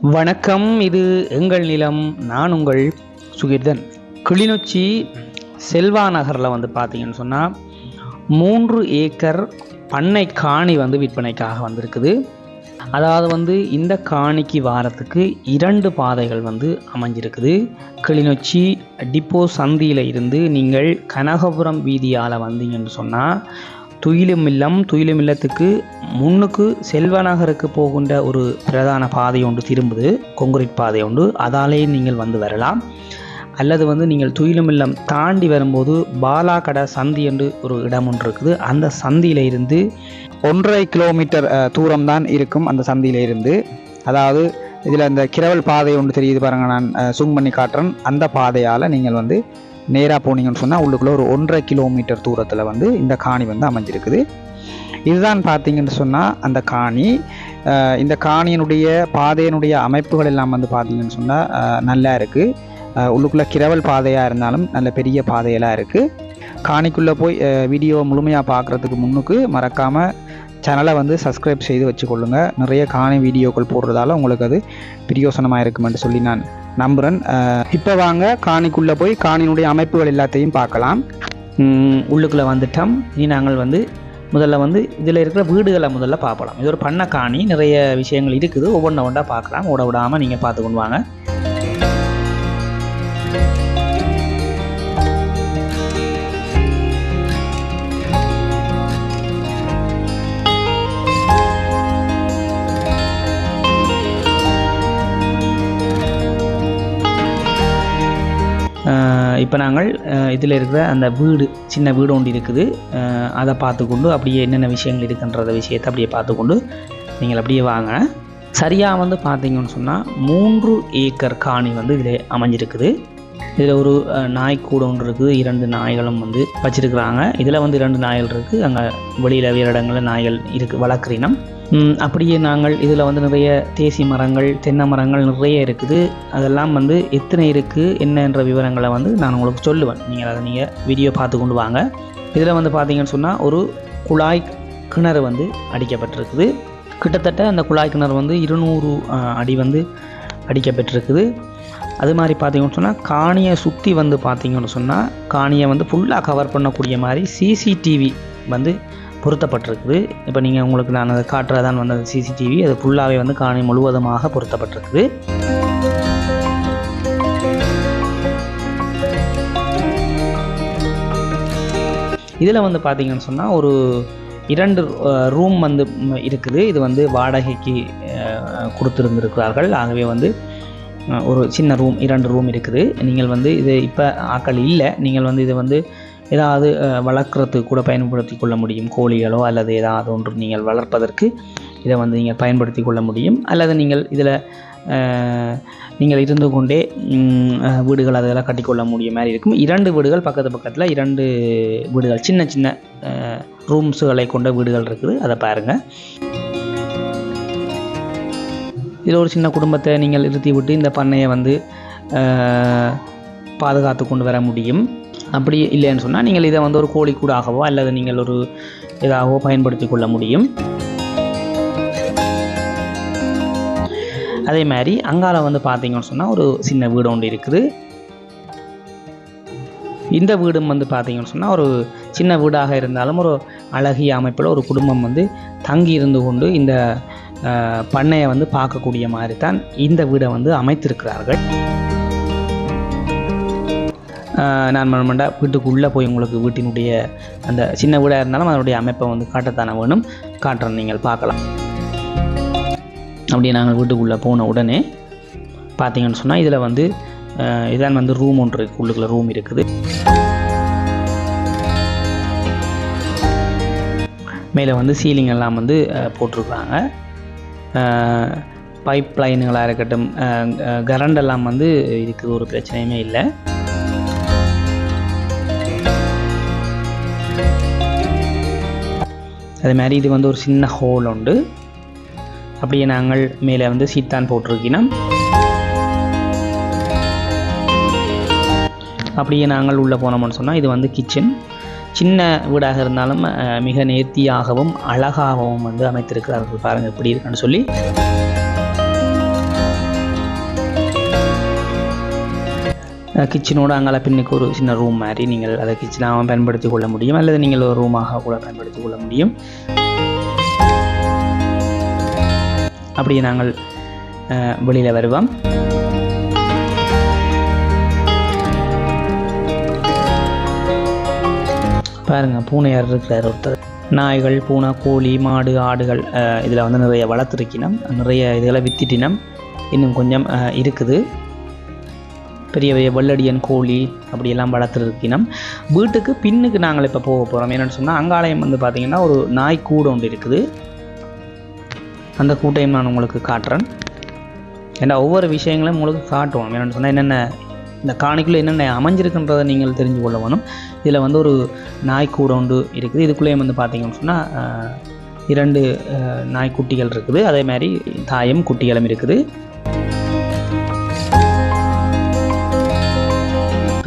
வணக்கம் இது எங்கள் நிலம் நான் உங்கள் சுகிர்தன். கிளிநொச்சி செல்வா நகரில் வந்து பார்த்தீங்கன்னு சொன்னால் மூன்று ஏக்கர் பண்ணை காணி வந்து விற்பனைக்காக வந்திருக்குது. அதாவது வந்து இந்த காணிக்கு வாரத்துக்கு இரண்டு பாதைகள் வந்து அமைஞ்சிருக்குது. கிளிநொச்சி டிப்போ சந்தியில் இருந்து நீங்கள் கனகபுரம் வீதியால் வந்தீங்கன்னு சொன்னால் துயிலுமில்லம் துயிலுமில்லத்துக்கு முன்னுக்கு செல்வநகருக்கு போகின்ற ஒரு பிரதான பாதை ஒன்று திரும்புது கொங்குரிட் பாதை ஒன்று. அதாலே நீங்கள் வந்து வரலாம். அல்லது வந்து நீங்கள் துயிலுமில்லம் தாண்டி வரும்போது பாலாக்கடை சந்தி என்று ஒரு இடம் ஒன்று இருக்குது. அந்த சந்தியில இருந்து ஒன்றரை கிலோமீட்டர் தூரம் தான் இருக்கும் அந்த சந்தியில இருந்து அதாவது இதில் இந்த கிரவல் பாதை ஒன்று தெரியுது பாருங்கள் நான் சூம் பண்ணி காட்டுறேன். அந்த பாதையால் நீங்கள் வந்து நேராக போனீங்கன்னு சொன்னால் உள்ளுக்குள்ள ஒரு ஒன்றரை கிலோமீட்டர் தூரத்தில் வந்து இந்த காணி வந்து அமைஞ்சிருக்குது. இதுதான் பார்த்தீங்கன்னு சொன்னால் அந்த காணி. இந்த காணியினுடைய பாதையினுடைய அமைப்புகள் எல்லாம் வந்து பார்த்தீங்கன்னு சொன்னால் நல்லா இருக்குது உள்ளுக்குள்ளே கிரவல் பாதையாக இருந்தாலும் நல்ல பெரிய பாதையெல்லாம் இருக்குது காணிக்குள்ளே போய் வீடியோ முழுமையாக பார்க்குறதுக்கு முன்னுக்கு மறக்காமல் சேனலை வந்து சப்ஸ்கிரைப் செய்து வச்சுக்கொள்ளுங்க. நிறைய காணி வீடியோக்கள் போடுறதால உங்களுக்கு அது பிரியோசனமாக இருக்குமென்று சொல்லி நான் நம்புகிறேன் இப்போ வாங்க காணிக்குள்ளே போய் காணியினுடைய அமைப்புகள் எல்லாத்தையும் பார்க்கலாம். உள்ளுக்குள்ளே வந்துட்டோம். இனி நாங்கள் வந்து முதல்ல வந்து இதில் இருக்கிற வீடுகளை முதல்ல பார்க்கலாம் இது ஒரு பண்ணை காணி. நிறைய விஷயங்கள் இருக்குது. ஒவ்வொன்றா ஒன்றா பார்க்கலாம். ஓட விடாமல் நீங்கள் பார்த்து கொண்டு வாங்க. இப்போ நாங்கள் இதில் இருக்கிற அந்த வீடு சின்ன வீடு ஒன்று இருக்குது. அதை பார்த்துக்கொண்டு அப்படியே என்னென்ன விஷயங்கள் இருக்குன்றத விஷயத்தை அப்படியே பார்த்துக்கொண்டு நீங்கள் அப்படியே வாங்க. சரியாக வந்து பார்த்தீங்கன்னு சொன்னால் மூன்று ஏக்கர் காணி வந்து இதில் அமைஞ்சிருக்குது. இதில் ஒரு அஹ், நாய்க்கூட ஒன்று இருக்குது. இரண்டு நாய்களும் வந்து வச்சுருக்குறாங்க. இதில் வந்து இரண்டு நாய்கள் இருக்குது. அங்கே வெளியில் வேறு இடங்களில் நாய்கள் இருக்குது வளர்க்குறினம் அப்படியே நாங்கள் இதில் வந்து நிறைய தேசி மரங்கள் தென்னை மரங்கள் நிறைய இருக்குது. அதெல்லாம் வந்து எத்தனை இருக்குது என்னன்ற விவரங்களை வந்து நான் உங்களுக்கு சொல்லுவேன். நீங்கள் அதை நீங்கள் வீடியோ பார்த்து கொண்டு வாங்க. இதில் வந்து பார்த்தீங்கன்னு சொன்னால் ஒரு குழாய் கிணறு வந்து அடிக்கப்பட்டிருக்குது. கிட்டத்தட்ட அந்த குழாய் கிணறு வந்து இருநூறு அடி வந்து அடிக்கப்பட்டிருக்குது. அது மாதிரி பார்த்தீங்கன்னு சொன்னால் காணியை சுற்றி வந்து பார்த்தீங்கன்னு சொன்னால் காணியை வந்து ஃபுல்லாக கவர் பண்ணக்கூடிய மாதிரி சிசிடிவி வந்து பொருத்தப்பட்டிருக்குது. இப்போ நீங்கள் உங்களுக்கு நான் அதை காட்டுறதான் வந்து சிசிடிவி அது ஃபுல்லாகவே வந்து காணி முழுவதுமாக பொருத்தப்பட்டிருக்குது. இதில் வந்து பார்த்தீங்கன்னு சொன்னால் ஒரு இரண்டு ரூம் வந்து இருக்குது. இது வந்து வாடகைக்கு கொடுத்துருந்துருக்கிறார்கள். ஆகவே வந்து ஒரு சின்ன ரூம் இரண்டு ரூம் இருக்குது. நீங்கள் வந்து இது இப்போ ஆக்கள் இல்லை. நீங்கள் வந்து இது வந்து ஏதாவது வளர்க்குறதுக்கு கூட பயன்படுத்தி கொள்ள முடியும். கோழிகளோ அல்லது ஏதாவது ஒன்று நீங்கள் வளர்ப்பதற்கு இதை வந்து நீங்கள் பயன்படுத்தி கொள்ள முடியும். அல்லது நீங்கள் இதில் நீங்கள் இருந்து கொண்டே வீடுகள் அதெல்லாம் கட்டிக்கொள்ள முடிய மாதிரி இருக்கும். இரண்டு வீடுகள் பக்கத்து பக்கத்தில் இரண்டு வீடுகள் சின்ன சின்ன ரூம்ஸுகளை கொண்ட வீடுகள் இருக்குது. அதை பாருங்கள் இதில் ஒரு சின்ன குடும்பத்தை நீங்கள் இருத்தி விட்டு இந்த பண்ணையை வந்து பாதுகாத்து கொண்டு வர முடியும். அப்படி இல்லைன்னு சொன்னால் நீங்கள் இதை வந்து ஒரு கோழி கூடாகவோ அல்லது நீங்கள் ஒரு இதாகவோ பயன்படுத்தி கொள்ள முடியும். அதே மாதிரி அங்கால வந்து பார்த்தீங்கன்னு சொன்னால் ஒரு சின்ன வீடு ஒன்று இருக்குது. இந்த வீடும் வந்து பார்த்தீங்கன்னு சொன்னால் ஒரு சின்ன வீடாக இருந்தாலும் ஒரு அழகிய அமைப்பில் ஒரு குடும்பம் வந்து தங்கி இருந்து கொண்டு இந்த பண்ணையை வந்து பார்க்கக்கூடிய மாதிரி தான் இந்த வீடை வந்து அமைத்திருக்கிறார்கள். நான் மண்மண்டா வீட்டுக்குள்ளே போய் உங்களுக்கு வீட்டினுடைய அந்த சின்ன வீடாக இருந்தாலும் அதனுடைய அமைப்பை வந்து காட்டத்தானே வேணும். காட்டுறேன் நீங்கள் பார்க்கலாம். அப்படியே நாங்கள் வீட்டுக்குள்ளே போன உடனே பார்த்தீங்கன்னு சொன்னால் இதில் வந்து இதான் வந்து ரூம் ஒன்று இருக்குது உள்ளுக்குள்ளே ரூம் இருக்குது. மேலே வந்து சீலிங் எல்லாம் வந்து போட்டிருக்கிறாங்க. பைப் லைனுகளாக இருக்கட்டும் கரண்ட் எல்லாம் வந்து இருக்குது ஒரு பிரச்சனையுமே இல்லை. அதே மாதிரி இது வந்து ஒரு சின்ன ஹோல் உண்டு. அப்படியே நாங்கள் மேலே வந்து சீத்தான் போட்டிருக்கணும் அப்படியே நாங்கள் உள்ளே போனோம்னு சொன்னால் இது வந்து கிச்சன் சின்ன வீடாக இருந்தாலும் மிக நேர்த்தியாகவும் அழகாகவும் வந்து அமைத்திருக்கிறார்கள் பாருங்கள் எப்படி இருக்குன்னு சொல்லி. கிச்சனோட அங்கால பின்னுக்கு ஒரு சின்ன ரூம் மாதிரி நீங்கள் அதை கிச்சனாக பயன்படுத்தி கொள்ள முடியும். அல்லது நீங்கள் ஒரு ரூமாக கூட பயன்படுத்தி கொள்ள முடியும். அப்படியே நாங்கள் வெளியில் வருவோம். பாருங்கள் பூனையார் இருக்கிறார் ஒருத்தர். நாய்கள் பூனை கோழி மாடு ஆடுகள் இதில் வந்து நிறைய வளர்த்துருக்கினம். நிறைய இதெல்லாம் வித்திட்டினம். இன்னும் கொஞ்சம் இருக்குது. பெரிய பெரிய வெள்ளடியன் கோழி அப்படியெல்லாம் வளர்த்துருக்கினம் வீட்டுக்கு பின்னுக்கு நாங்கள் இப்போ போக போகிறோம் என்னென்னு சொன்னால் அங்காலயம் வந்து பார்த்திங்கன்னா ஒரு நாய் கூடு ஒன்று இருக்குது. அந்த கூட்டையும் நான் உங்களுக்கு காட்டுறேன். ஏன்னா ஒவ்வொரு விஷயங்களும் உங்களுக்கு காட்டுவோம். என்னென்னு சொன்னால் என்னென்ன இந்த காணிக்குள்ளே என்னென்ன அமைஞ்சிருக்குன்றதை நீங்கள் தெரிஞ்சு கொள்ள வேணும். இதில் வந்து ஒரு நாய்க்கூட ஒன்று இருக்குது. இதுக்குள்ளேயும் வந்து பார்த்தீங்கன்னு சொன்னால் இரண்டு நாய்க்குட்டிகள் இருக்குது. அதே மாதிரி தாயும் குட்டிகளும் இருக்குது.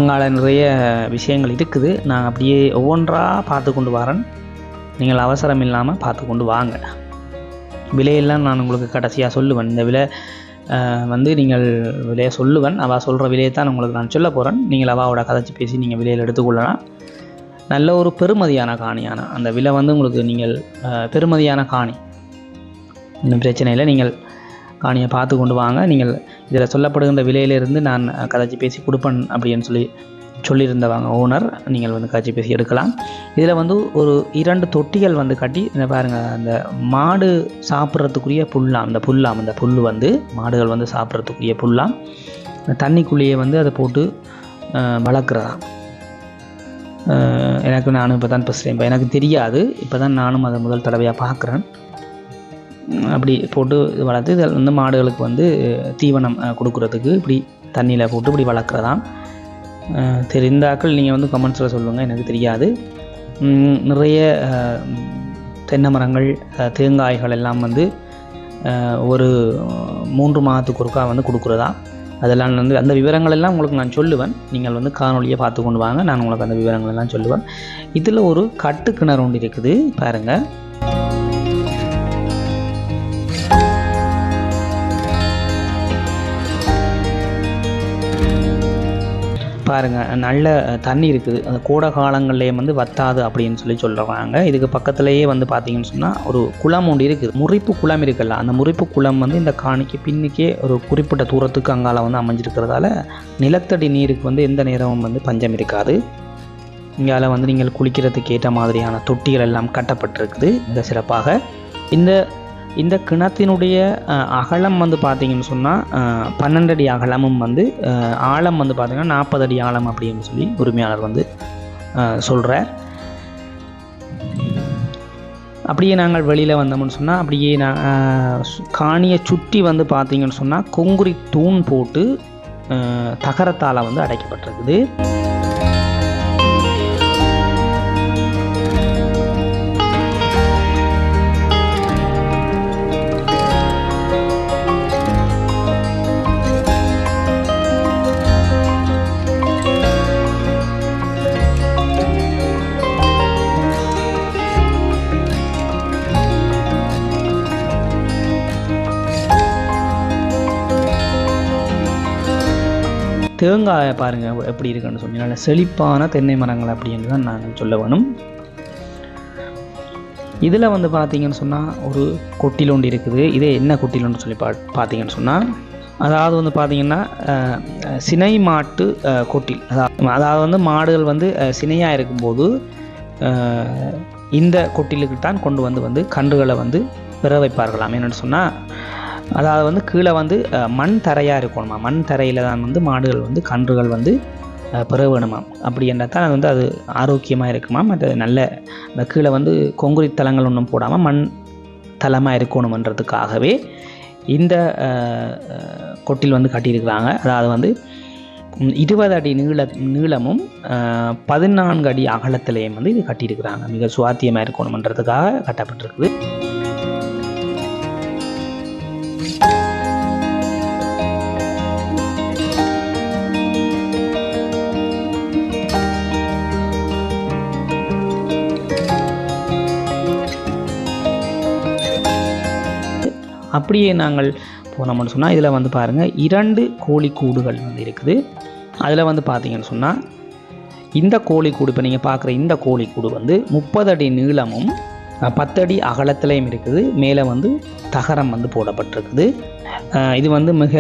அங்கால நிறைய விஷயங்கள் இருக்குது. நான் அப்படியே ஒவ்வொன்றாக பார்த்து கொண்டு வரேன். நீங்கள் அவசரம் இல்லாமல் பார்த்து கொண்டு வாங்க. விலையெல்லாம் நான் உங்களுக்கு கடைசியாக சொல்லுவேன். இந்த விலை வந்து நீங்கள் விலையை சொல்லுவேன். அவள் சொல்கிற விலையை தான் உங்களுக்கு நான் சொல்ல போகிறேன் நீங்கள் அவாவோட கதைச்சி பேசி நீங்கள் விலையில் எடுத்துக்கொள்ளலாம். நல்ல ஒரு பெருமதியான காணியான. அந்த விலை வந்து உங்களுக்கு நீங்கள் பெருமதியான காணி. இன்னும் பிரச்சனை இல்லை நீங்கள் காணியை பார்த்து கொண்டு வாங்க. நீங்கள் இதில் சொல்லப்படுகின்ற விலையிலிருந்து நான் கதைச்சி பேசி கொடுப்பேன் அப்படின்னு சொல்லி சொல்லியிருந்தவங்க ஓனர் நீங்கள் வந்து காட்சி பேசி எடுக்கலாம். இதில் வந்து ஒரு இரண்டு தொட்டிகள் வந்து கட்டி இந்த பாருங்கள் அந்த மாடு சாப்பிட்றதுக்குரிய புல்லாம் அந்த புல்லாம் அந்த புல் வந்து மாடுகள் வந்து சாப்பிட்றதுக்குரிய புல்லாம் தண்ணிக்குள்ளேயே வந்து அதை போட்டு வளர்க்குறதா எனக்கு நானும் இப்போ தான் ஃபஸ்ட் டைம் எனக்கு தெரியாது இப்போ தான் நானும் அதை முதல் தடவையாக பார்க்குறேன். அப்படி போட்டு வளர்த்து இதில் வந்து மாடுகளுக்கு வந்து தீவனம் கொடுக்குறதுக்கு இப்படி தண்ணியில் போட்டு இப்படி வளர்க்குறதாம். தெரிந்தாக்கள் நீங்கள் வந்து கமெண்ட்ஸில் சொல்லுங்கள் எனக்கு தெரியாது. நிறைய தென்னை மரங்கள் தேங்காய்கள் எல்லாம் வந்து ஒரு மூன்று மாதத்துக்கு ஒருக்கா வந்து கொடுக்குறதா அதெல்லாம் வந்து அந்த விவரங்கள் எல்லாம் உங்களுக்கு நான் சொல்லுவேன். நீங்கள் வந்து காணொலியை பார்த்து கொண்டு வாங்க. நான் உங்களுக்கு அந்த விவரங்கள் எல்லாம் சொல்லுவேன். இதில் ஒரு கட்டு கிணறு ஒன்று இருக்குது பாருங்கள் பாருங்கள் நல்ல தண்ணி இருக்குது. அந்த கோடை காலங்கள்லேயே வந்து வத்தாது அப்படின்னு சொல்லி சொல்கிறாங்க இதுக்கு பக்கத்துலேயே வந்து பார்த்தீங்கன்னு சொன்னால் ஒரு குளம் ஒன்று இருக்குது. முறிப்பு குளம் இருக்குல்ல அந்த முறிப்பு குளம் வந்து இந்த காணிக்கு பின்னுக்கே ஒரு குறிப்பிட்ட தூரத்துக்கு அங்கால வந்து அமைஞ்சிருக்கிறதால நிலத்தடி நீருக்கு வந்து எந்த நேரமும் வந்து பஞ்சம் இருக்காது. இங்கால வந்து நீங்கள் குளிக்கிறதுக்கு ஏற்ற மாதிரியான தொட்டிகள் எல்லாம் கட்டப்பட்டிருக்குது. மிக சிறப்பாக. இந்த இந்த கிணத்தினுடைய அகலம் வந்து பார்த்தீங்கன்னு சொன்னால் பன்னெண்டு அடி அகலமும் வந்து ஆழம் வந்து பார்த்திங்கன்னா நாற்பது அடி ஆழம் அப்படின்னு சொல்லி உரிமையாளர் வந்து சொல்கிறார் அப்படியே நாங்கள் வெளியில் வந்தோம்னு சொன்னால் அப்படியே நான் சு- காணியை சுற்றி வந்து பார்த்தீங்கன்னு சொன்னால் கொங்குரி தூண் போட்டு தகரத்தால் வந்து அடைக்கப்பட்டிருக்குது. தேங்காயை பாருங்கள் எப்படி இருக்குன்னு சொன்னீங்க நல்ல செழிப்பான தென்னை மரங்கள் அப்படின்னு தான் நான் சொல்ல வேணும். இதில் வந்து பார்த்தீங்கன்னு சொன்னால் ஒரு கொட்டில் ஒன்று இருக்குது. இதே என்ன கொட்டிலோண்டு சொல்லி பா பார்த்தீங்கன்னு சொன்னால் அதாவது வந்து பார்த்தீங்கன்னா சினை மாட்டு கொட்டில். அதாவது அதாவது வந்து மாடுகள் வந்து சினையாக இருக்கும்போது இந்த கொட்டிலுக்கு தான் கொண்டு வந்து வந்து கன்றுகளை வந்து பிற வைப்பார்களாம். என்னென்னு சொன்னால் அதாவது வந்து கீழே வந்து மண் தரையாக இருக்கணுமா? மண் தரையில் தான் வந்து மாடுகள் வந்து கன்றுகள் வந்து அஹ், அப்படி என்றால் தான் அது வந்து அது ஆரோக்கியமாக இருக்குமாம் அது நல்ல அந்த கீழே வந்து கொங்குரி தலங்கள் ஒன்றும் போடாமல் மண் தலமாக இருக்கணுமன்றதுக்காகவே இந்த கொட்டில் வந்து கட்டியிருக்கிறாங்க. அதாவது வந்து இருபது அடி நீள நீளமும் பதினான்கு அடி அகலத்திலையும் வந்து இது கட்டியிருக்கிறாங்க. மிக சுவாத்தியமாக இருக்கணுமன்றதுக்காக கட்டப்பட்டிருக்குது. அப்படியே நாங்கள் போனோம்னு சொன்னால் இதில் வந்து பாருங்கள் இரண்டு கோழி கூடுகள் வந்து இருக்குது. அதில் வந்து பார்த்தீங்கன்னு சொன்னால் இந்த கோழிக்கூடு இப்போ நீங்கள் பார்க்குற இந்த கோழிக்கூடு வந்து முப்பது அடி நீளமும் பத்தடி அகலத்திலையும் இருக்குது. மேலே வந்து தகரம் வந்து போடப்பட்டிருக்குது. இது வந்து மிக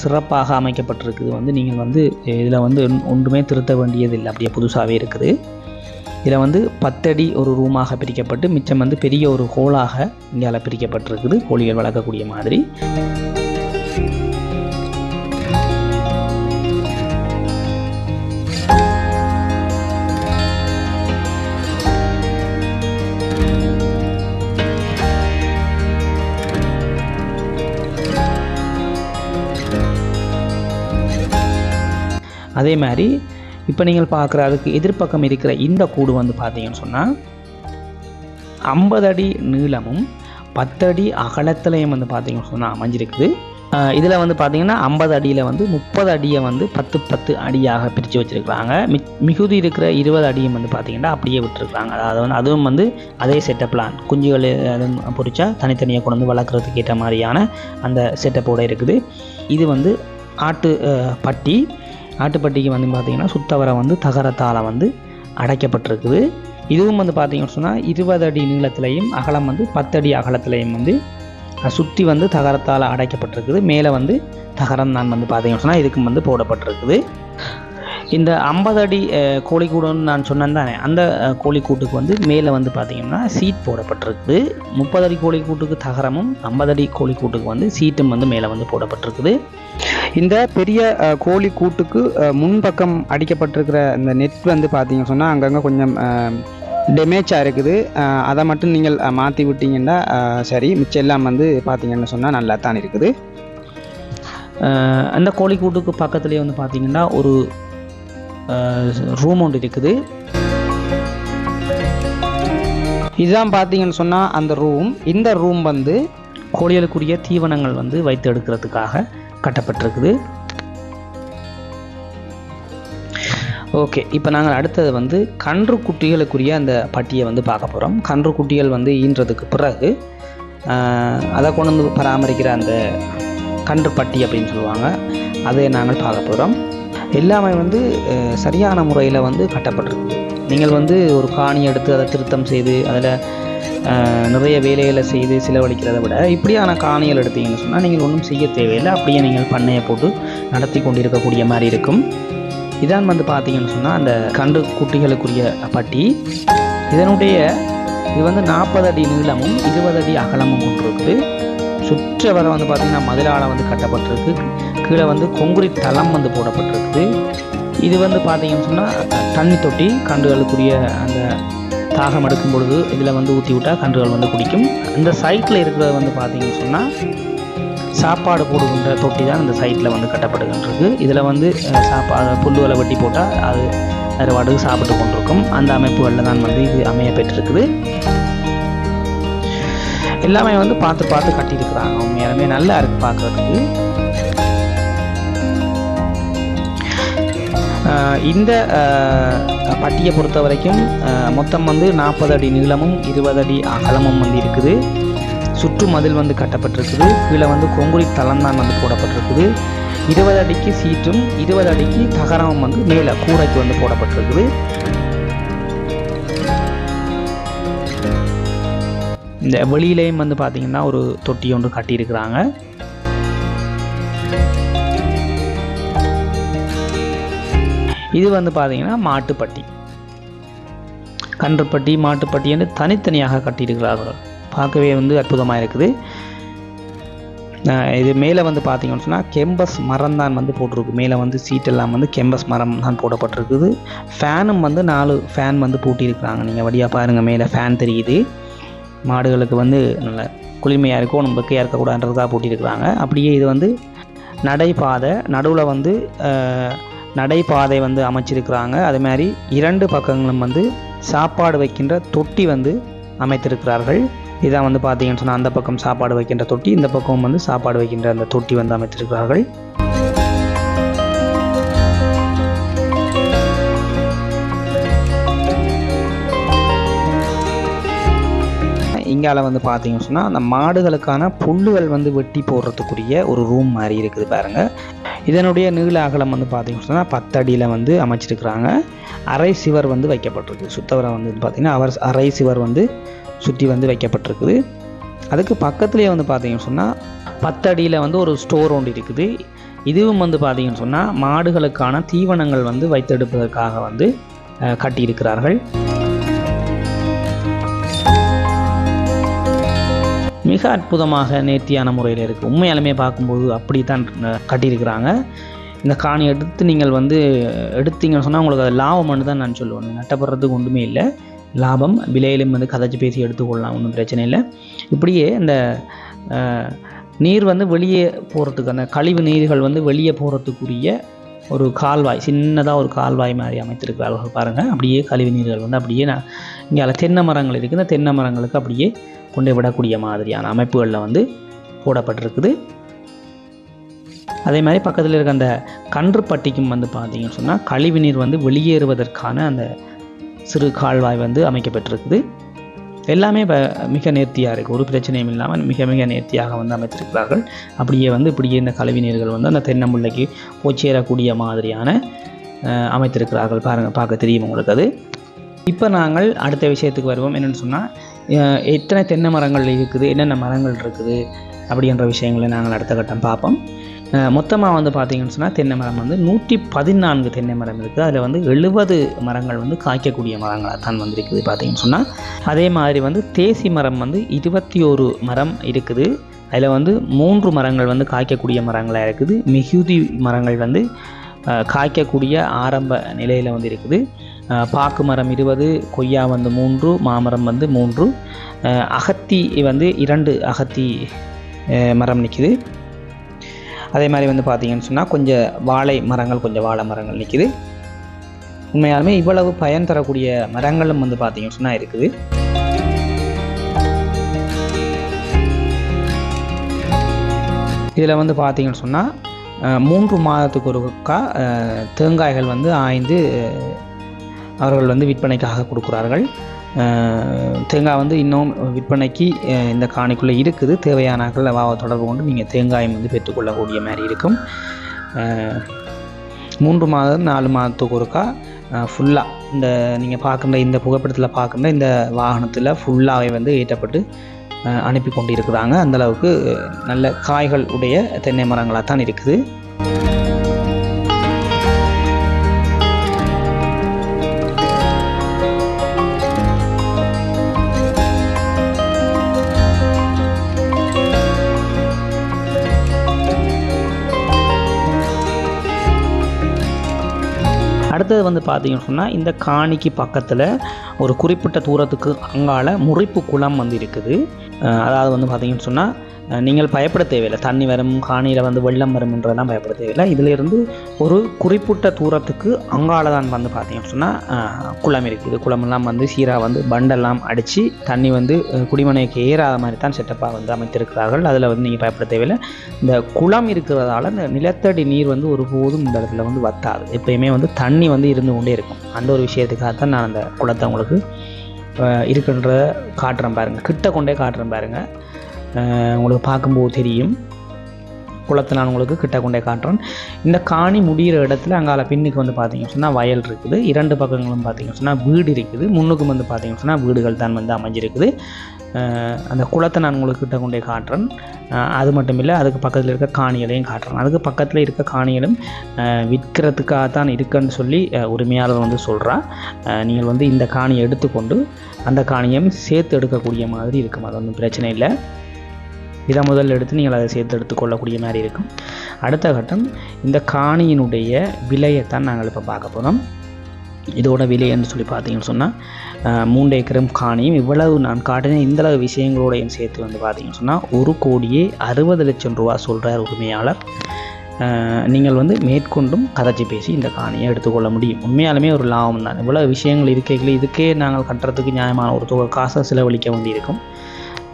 சிறப்பாக அமைக்கப்பட்டிருக்குது. வந்து நீங்கள் வந்து இதில் வந்து ஒன்றுமே திருத்த வேண்டியதில்லை. அப்படியே புதுசாகவே இருக்குது. இதில் வந்து பத்தடி ஒரு ரூமாக பிரிக்கப்பட்டு மிச்சம் வந்து பெரிய ஒரு ஹோலாக இங்கால பிரிக்கப்பட்டிருக்குது. கோழிகள் வளர்க்கக்கூடிய மாதிரி. அதே மாதிரி இப்போ நீங்கள் பார்க்குற அதுக்கு எதிர்ப்பக்கம் இருக்கிற இந்த கூடு வந்து பார்த்தீங்கன்னு சொன்னால் ஐம்பது அடி நீளமும் பத்தடி அகலத்திலையும் வந்து பார்த்தீங்கன்னு சொன்னால் அமைஞ்சிருக்குது. இதில் வந்து பார்த்திங்கன்னா ஐம்பது அடியில் வந்து முப்பது அடியை வந்து பத்து பத்து அடியாக பிரித்து வச்சுருக்குறாங்க. மி மிகுதி இருக்கிற இருபது அடியும் வந்து பார்த்திங்கன்னா அப்படியே விட்டுருக்குறாங்க. அதாவது வந்து அதுவும் வந்து அதே செட்டப் பிளான் குஞ்சுகள் அதுவும் பொறிச்சா தனித்தனியாக கொண்டு வந்து வளர்க்குறதுக்கு ஏற்ற மாதிரியான அந்த செட்டப்போடு இருக்குது. இது வந்து ஆட்டு பட்டி. ஆட்டுப்பட்டிக்கு வந்து பார்த்திங்கன்னா சுத்தவரை வந்து தகரத்தால் வந்து அடைக்கப்பட்டிருக்குது. இதுவும் வந்து பார்த்தீங்கன்னு சொன்னால் இருபது அடி நீளத்திலையும் அகலம் வந்து பத்தடி அகலத்திலையும் வந்து சுற்றி வந்து தகரத்தால் அடைக்கப்பட்டிருக்குது. மேலே வந்து தகரம் தான் வந்து பார்த்தீங்கன்னு சொன்னால் இதுக்கும் வந்து போடப்பட்டிருக்குது. இந்த ஐம்பது அடி கோழிக்கூடுன்னு நான் சொன்னேன் தானே அந்த கோழிக்கூட்டுக்கு வந்து மேலே வந்து பார்த்தீங்கன்னா சீட் போடப்பட்டிருக்குது. முப்பது அடி கோழிக்கூட்டுக்கு தகரமும் ஐம்பது அடி கோழிக்கூட்டுக்கு வந்து சீட்டும் வந்து மேலே வந்து போடப்பட்டிருக்குது. இந்த பெரிய கோழி கூட்டுக்கு முன்பக்கம் அடிக்கப்பட்டிருக்கிற இந்த நெட் வந்து பார்த்தீங்க சொன்னால் அங்கங்கே கொஞ்சம் டேமேஜாக இருக்குது. அதை மட்டும் நீங்கள் மாற்றி விட்டீங்கன்னா சரி மிச்சம் எல்லாம் வந்து பார்த்தீங்கன்னு சொன்னால் நல்லா தான் இருக்குது அந்த கோழிக்கூட்டுக்கு பக்கத்துலேயே வந்து பார்த்தீங்கன்னா ஒரு ரூம் ஒன்று இருக்குது. இதுதான் பார்த்தீங்கன்னு சொன்னால் அந்த ரூம் இந்த ரூம் வந்து கோழிகளுக்குரிய தீவனங்கள் வந்து வைத்து எடுக்கிறதுக்காக கட்டப்பட்டிருக்குது. ஓகே இப்போ நாங்கள் அடுத்தது வந்து கன்று குட்டிகளுக்குரிய அந்த பட்டியை வந்து பார்க்க போகிறோம் கன்று குட்டிகள் வந்து ஈன்றதுக்கு பிறகு அதை கொண்டு வந்து பராமரிக்கிற அந்த கன்று பட்டி அப்படின்னு சொல்லுவாங்க. அதை நாங்கள் பார்க்க போகிறோம் எல்லாமே வந்து சரியான முறையில் வந்து கட்டப்பட்டிருக்கு. நீங்கள் வந்து ஒரு காணி எடுத்து அதை திருத்தம் செய்து அதில் நிறைய வேலைகளை செய்து செலவழிக்கிறதை விட இப்படியான காணிகள் எடுத்தீங்கன்னு சொன்னால் நீங்கள் ஒன்றும் செய்ய தேவையில்லை. அப்படியே நீங்கள் பண்ணையை போட்டு நடத்தி கொண்டிருக்கக்கூடிய மாதிரி இருக்கும். இதான் வந்து பார்த்தீங்கன்னு சொன்னால் அந்த கன்று குட்டிகளுக்குரிய பட்டி. இதனுடைய இது வந்து நாற்பது அடி நீளமும் இருபது அடி அகலமும் கொண்டிருக்குது. சுற்ற வர வந்து பார்த்திங்கன்னா மதிலால் வந்து கட்டப்பட்டிருக்கு. கீழே வந்து கொங்குரி தளம் வந்து போடப்பட்டிருக்குது. இது வந்து பார்த்தீங்கன்னு சொன்னால் தண்ணி தொட்டி கன்றுகளுக்குரிய அந்த தாகம் எடுக்கும் பொழுது இதில் வந்து ஊற்றி விட்டால் கன்றுகள் வந்து குடிக்கும். இந்த சைட்டில் இருக்கிறது வந்து பார்த்தீங்கன்னு சொன்னால் சாப்பாடு போடுகின்ற தொட்டி தான் இந்த சைட்டில் வந்து கட்டப்படுகின்றது. இதில் வந்து சாப்பாடு புல்லுகளை வெட்டி போட்டால் அது வேறு சாப்பிட்டு கொண்டிருக்கும். அந்த அமைப்புகளில் தான் வந்து இது அமைய பெற்றிருக்குது. எல்லாமே வந்து பார்த்து பார்த்து கட்டியிருக்கிறாங்க. உண்மையாலுமே நல்லா இருக்குது பார்க்குறதுக்கு. இந்த பட்டியை பொறுத்த வரைக்கும் மொத்தம் வந்து நாற்பது அடி நீளமும் இருபது அடி அகலமும் வந்து இருக்குது. சுற்று மதில் வந்து கட்டப்பட்டிருக்குது. கீழே வந்து கொங்குடி தளம்தான் வந்து போடப்பட்டிருக்குது. இருபது அடிக்கு சீட்டும் இருபது அடிக்கு தகரமும் வந்து மேலே கூரைக்கு வந்து போடப்பட்டிருக்குது. இந்த வெளியிலையும் வந்து பார்த்தீங்கன்னா ஒரு தொட்டி ஒன்று கட்டியிருக்கிறாங்க. இது வந்து பார்த்தீங்கன்னா மாட்டுப்பட்டி. கன்றுப்பட்டி மாட்டுப்பட்டி என்று தனித்தனியாக கட்டியிருக்கிறார்கள். பார்க்கவே வந்து அற்புதமாக இருக்குது. இது மேலே வந்து பார்த்தீங்கன்னு சொன்னால் கெம்பஸ் மரம் தான் வந்து போட்டிருக்கு. மேலே வந்து சீட்டெல்லாம் வந்து கெம்பஸ் மரம் தான் போடப்பட்டிருக்குது. ஃபேனும் வந்து நாலு ஃபேன் வந்து பூட்டியிருக்கிறாங்க. நீங்கள் வழியாக பாருங்கள் மேலே ஃபேன் தெரியுது. மாடுகளுக்கு வந்து நல்ல குளிர்மையாக இருக்கும் நம்ம வெக்கையாக இருக்கக்கூடாதுன்றதுக்காக பூட்டியிருக்கிறாங்க. அப்படியே இது வந்து நடைபாதை நடுவில் வந்து நடைபாதை வந்து அமைச்சிருக்கிறாங்க. அது மாதிரி இரண்டு பக்கங்களும் வந்து சாப்பாடு வைக்கின்ற தொட்டி வந்து அமைத்திருக்கிறார்கள். இதான் வந்து பார்த்தீங்கன்னு சொன்னால் அந்த பக்கம் சாப்பாடு வைக்கின்ற தொட்டி இந்த பக்கம் வந்து சாப்பாடு வைக்கின்ற அந்த தொட்டி வந்து அமைத்திருக்கிறார்கள். இங்கால வந்து பார்த்தீங்கன்னு சொன்னால் அந்த மாடுகளுக்கான புல்லுகள் வந்து வெட்டி போடுறதுக்குரிய ஒரு ரூம் மாதிரி இருக்குது பாருங்க. இதனுடைய நீள அகலம் வந்து பார்த்தீங்கன்னு சொன்னால் பத்தடியில் வந்து அமைச்சிருக்கிறாங்க. அரை சிவர் வந்து வைக்கப்பட்டிருக்கு சுத்தவரை வந்து பார்த்திங்கன்னா அவர் அரை சிவர் வந்து சுற்றி வந்து வைக்கப்பட்டிருக்குது. அதுக்கு பக்கத்துலேயே வந்து பார்த்தீங்கன்னு சொன்னால் பத்தடியில் வந்து ஒரு ஸ்டோர் ஒன்று இருக்குது. இதுவும் வந்து பார்த்தீங்கன்னு சொன்னால் மாடுகளுக்கான தீவனங்கள் வந்து வைத்தெடுப்பதற்காக வந்து கட்டியிருக்கிறார்கள். மிக அற்புதமாக நேர்த்தியான முறையில் இருக்குது உண்மையாலுமே பார்க்கும்போது அப்படி தான் கட்டியிருக்கிறாங்க. இந்த காணி எடுத்து நீங்கள் வந்து எடுத்தீங்கன்னு சொன்னால் உங்களுக்கு அது லாபம்னு தான் நான் சொல்லுவேன். நட்டப்படுறதுக்கு ஒன்றுமே இல்லை. லாபம் விலையிலும் வந்து கதைச்சி பேசி எடுத்துக்கொள்ளலாம் ஒன்றும் பிரச்சனை இல்லை. இப்படியே இந்த நீர் வந்து வெளியே போகிறதுக்கு அந்த கழிவு நீர்கள் வந்து வெளியே போகிறதுக்குரிய ஒரு கால்வாய் சின்னதாக ஒரு கால்வாய் மாதிரி அமைத்திருக்கிறார்கள் பாருங்கள் அப்படியே கழிவு நீர்கள் வந்து அப்படியே நான் இங்கே தென்னை மரங்கள் இருக்குது. இந்த தென்னை மரங்களுக்கு அப்படியே கொண்டு விடக்கூடிய மாதிரியான அமைப்புகளில் வந்து போடப்பட்டிருக்குது. அதே மாதிரி பக்கத்தில் இருக்க அந்த கன்றுப்பட்டிக்கும் வந்து பார்த்தீங்கன்னு சொன்னால் கழிவு நீர் வந்து வெளியேறுவதற்கான அந்த சிறு கால்வாய் வந்து அமைக்கப்பட்டிருக்குது. எல்லாமே இப்போ மிக நேர்த்தியாக இருக்குது ஒரு பிரச்சனையும் இல்லாமல் மிக மிக நேர்த்தியாக வந்து அமைத்திருக்கிறார்கள். அப்படியே வந்து இப்படியே இந்த கழிவு நீர்கள் வந்து அந்த தென்னமுல்லைக்கு போச்சேறக்கூடிய மாதிரியான அமைத்திருக்கிறார்கள். பாருங்கள் பார்க்க தெரியும் உங்களுக்கு அது. இப்போ நாங்கள் அடுத்த விஷயத்துக்கு வருவோம். என்னென்னு சொன்னால் எத்தனை தென்னை மரங்கள் இருக்குது என்னென்ன மரங்கள் இருக்குது அப்படின்ற விஷயங்களை நாங்கள் அடுத்த கட்டம் பார்ப்போம். மொத்தமாக வந்து பார்த்தீங்கன்னு சொன்னால் தென்னை மரம் வந்து நூற்றி பதினான்கு தென்னை மரம் இருக்குது அதில் வந்து எழுபது மரங்கள் வந்து காய்க்கக்கூடிய மரங்களாக தான் வந்திருக்குது பார்த்தீங்கன்னு சொன்னால் அதே மாதிரி வந்து தேசி மரம் வந்து இருபத்தி ஒரு மரம் இருக்குது. அதில் வந்து மூன்று மரங்கள் வந்து காய்க்கக்கூடிய மரங்களாக இருக்குது. மிகுதி மரங்கள் வந்து காய்க்கக்கூடிய ஆரம்ப நிலையில் வந்து இருக்குது. பாக்கு மரம் இருபது கொய்யா வந்து மூன்று மாமரம் வந்து மூன்று. அகத்தி வந்து இரண்டு அகத்தி மரம் நிற்கிது அதே மாதிரி வந்து பார்த்தீங்கன்னு சொன்னால் கொஞ்சம் வாழை மரங்கள் கொஞ்சம் வாழை மரங்கள் நிற்கிது உண்மையாலுமே இவ்வளவு பயன் தரக்கூடிய மரங்களும் வந்து பார்த்தீங்கன்னு சொன்னால் இருக்குது. இதில் வந்து பார்த்தீங்கன்னு சொன்னால் மூன்று மாதத்துக்கு ஒருக்கா அஹ், தேங்காய்கள் வந்து ஆய்ந்து அவர்கள் வந்து விற்பனைக்காக கொடுக்குறார்கள். தேங்காய் வந்து இன்னும் விற்பனைக்கு இந்த காணிக்குள்ளே இருக்குது. தேவையானாக்கள் வாவை தொடர்பு கொண்டு நீங்கள் தேங்காயம் வந்து பெற்றுக்கொள்ளக்கூடிய மாதிரி இருக்கும். மூன்று மாதம் நாலு மாதத்துக்கு ஒருக்கா ஃபுல்லாக இந்த நீங்கள் பார்க்குற இந்த புகைப்படத்தில் பார்க்குற இந்த வாகனத்தில் ஃபுல்லாகவே வந்து ஏற்றப்பட்டு அனுப்பி கொண்டு இருக்கிறாங்க அந்தளவுக்கு நல்ல காய்கள் உடைய தென்னை மரங்களாக தான் இருக்குது. அடுத்தது வந்து பார்த்தீங்கன்னு சொன்னால் இந்த காணிக்கு பக்கத்தில் ஒரு குறிப்பிட்ட தூரத்துக்கு அங்கால முறிப்பு குளம் வந்து இருக்குது. அதாவது வந்து பார்த்தீங்கன்னு சொன்னால் நீங்கள் பயப்பட தேவையில்லை. தண்ணி வரும் காணியில் வந்து வெள்ளம் வரும்ன்றதெல்லாம் பயப்பட தேவையில்லை. இதிலிருந்து ஒரு குறிப்பிட்ட தூரத்துக்கு அங்கால தான் வந்து பார்த்தீங்கன்னு சொன்னால் குளம் இருக்குது குளமெல்லாம் வந்து சீராக வந்து பண்டெல்லாம் அடித்து தண்ணி வந்து குடிமனைக்கு ஏறாத மாதிரி தான் செட்டப்பாக வந்து அமைத்திருக்கிறார்கள். அதில் வந்து நீங்கள் பயப்பட தேவையில்லை. இந்த குளம் இருக்கிறதால இந்த நிலத்தடி நீர் வந்து ஒருபோதும் இந்த இடத்துல வந்து வத்தாது. எப்பயுமே வந்து தண்ணி வந்து இருந்து கொண்டே இருக்கும். அந்த ஒரு விஷயத்துக்காக தான் நான் அந்த குளத்தை உங்களுக்கு அஹ், இருக்கின்ற காட்டுறேன் பாருங்கள் கிட்ட கொண்டே காட்டுறேன் பாருங்கள் உங்களுக்கு பார்க்கும்போது தெரியும். குளத்தை நான் உங்களுக்கு கிட்ட கொண்டே காட்டுறேன். இந்த காணி முடிகிற இடத்துல அங்கால பின்னுக்கு வந்து பார்த்தீங்கன்னு சொன்னால் வயல் இருக்குது. இரண்டு பக்கங்களும் பார்த்தீங்கன்னு சொன்னால் வீடு இருக்குது. முன்னுக்கும் வந்து பார்த்தீங்கன்னு சொன்னால் வீடுகள் தான் வந்து அமைஞ்சிருக்குது. அந்த குளத்தை நான் உங்களுக்கு கிட்ட கொண்டே காட்டுறேன். அது மட்டும் இல்லை அதுக்கு பக்கத்தில் இருக்க காணிகளையும் காட்டுறேன். அதுக்கு பக்கத்தில் இருக்க காணிகளும் விற்கிறதுக்காக தான் இருக்குன்னு சொல்லி உரிமையாளர் வந்து சொல்கிறா நீங்கள் வந்து இந்த காணியை எடுத்துக்கொண்டு அந்த காணியும் சேர்த்து எடுக்கக்கூடிய மாதிரி இருக்கும். அது ஒன்றும் பிரச்சனை இல்லை. இதை முதல்ல எடுத்து நீங்கள் அதை சேர்த்து எடுத்துக்கொள்ளக்கூடிய மாதிரி இருக்கும். அடுத்த கட்டம் இந்த காணியினுடைய விலையைத்தான் நாங்கள் இப்போ பார்க்க போகிறோம் இதோட விலைன்னு சொல்லி பார்த்தீங்கன்னு சொன்னால் மூன்று ஏக்கரும் காணியும் இவ்வளவு நான் காட்டின இந்தளவு விஷயங்களோடையும் சேர்த்து வந்து பார்த்தீங்கன்னு சொன்னால் ஒரு கோடியே அறுபது லட்சம் ரூபா சொல்கிறார் உரிமையாளர். நீங்கள் வந்து மேற்கொண்டும் கதைச்சி பேசி இந்த காணியை எடுத்துக்கொள்ள முடியும். உண்மையாலுமே ஒரு லாபம் தான் இவ்வளோ விஷயங்கள் இருக்கைகளே இதுக்கே நாங்கள் கட்டுறதுக்கு நியாயமான ஒரு தொகை காசை செலவழிக்க வேண்டியிருக்கும்.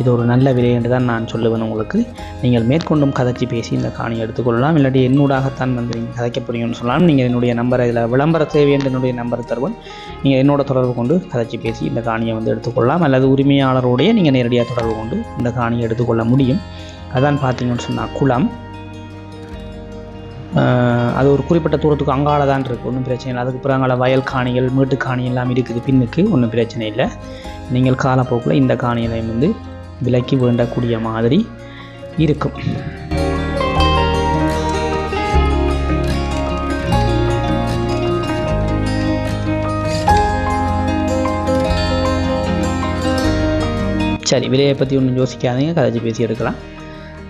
இது ஒரு நல்ல விலை என்று தான் நான் சொல்லுவேன் உங்களுக்கு. நீங்கள் மேற்கொண்டும் கதைச்சி பேசி இந்த காணியை எடுத்துக்கொள்ளலாம். இல்லாட்டி என்னூடாகத்தான் வந்து நீங்கள் கதைக்க புரியும்னு சொல்லலாம் நீங்கள் என்னுடைய நம்பரை இதில் விளம்பர தேவை என்று என்னுடைய நம்பரை தருவேன் நீங்கள் என்னோட தொடர்பு கொண்டு கதைச்சி பேசி இந்த காணியை வந்து எடுத்துக்கொள்ளலாம். அல்லது உரிமையாளரோடைய நீங்கள் நேரடியாக தொடர்பு கொண்டு இந்த காணியை எடுத்துக்கொள்ள முடியும். அதான் பார்த்தீங்கன்னு சொன்னால் குளம். அது ஒரு குறிப்பிட்ட தூரத்துக்கு அங்கால தான் இருக்குது ஒன்றும் பிரச்சனை இல்லை. அதுக்கு பிறகு அங்கால வயல் காணிகள் மேட்டு காணி எல்லாம் இருக்குது. பின்னுக்கு ஒன்றும் பிரச்சனை இல்லை. நீங்கள் காலப்போக்கில் இந்த காணிகளையும் வந்து விலைக்கு வேண்டக்கூடிய மாதிரி இருக்கும். சரி விலையை பற்றி ஒன்றும் யோசிக்காதீங்க. கதைச்சி பேசி எடுக்கலாம்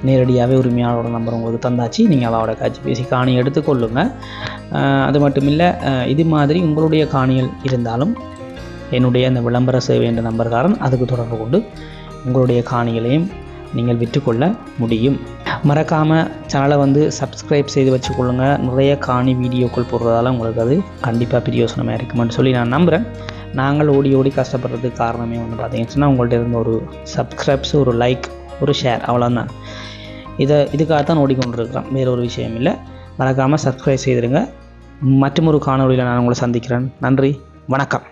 நேரடியாகவே உரிமையாளரோட நம்பர் உங்களுக்கு தந்தாச்சு. நீங்கள் அவளோட காட்சி பேசி காணி எடுத்துக்கொள்ளுங்கள் அது மட்டும் இல்லை இது மாதிரி உங்களுடைய காணிகள் இருந்தாலும் என்னுடைய அந்த விளம்பர சேவை என்ற நம்பர்காரன் அதுக்கு தொடர்பு கொண்டு உங்களுடைய காணிகளையும் நீங்கள் விற்றுக்கொள்ள முடியும். மறக்காமல் சேனலை வந்து சப்ஸ்கிரைப் செய்து வச்சுக்கொள்ளுங்க. நிறைய காணி வீடியோக்கள் போடுறதால உங்களுக்கு அது கண்டிப்பாக பிரியோசனமாக இருக்குமென்னு சொல்லி நான் நம்புகிறேன் நாங்கள் ஓடி ஓடி கஷ்டப்படுறதுக்கு காரணமே வந்து பார்த்தீங்கன்னா சொன்னால் இருந்த ஒரு சப்ஸ்கிரைப்ஸ் ஒரு லைக் ஒரு ஷேர் அவ்வளோதான் இதை இதுக்காகத்தான் ஓடிக்கொண்டிருக்கிறோம். வேற ஒரு விஷயம் இல்லை. மறக்காமல் சப்ஸ்கிரைப் செய்திருங்க. மற்றும் ஒரு காணொளியில் நான் உங்களை சந்திக்கிறேன். நன்றி. வணக்கம்.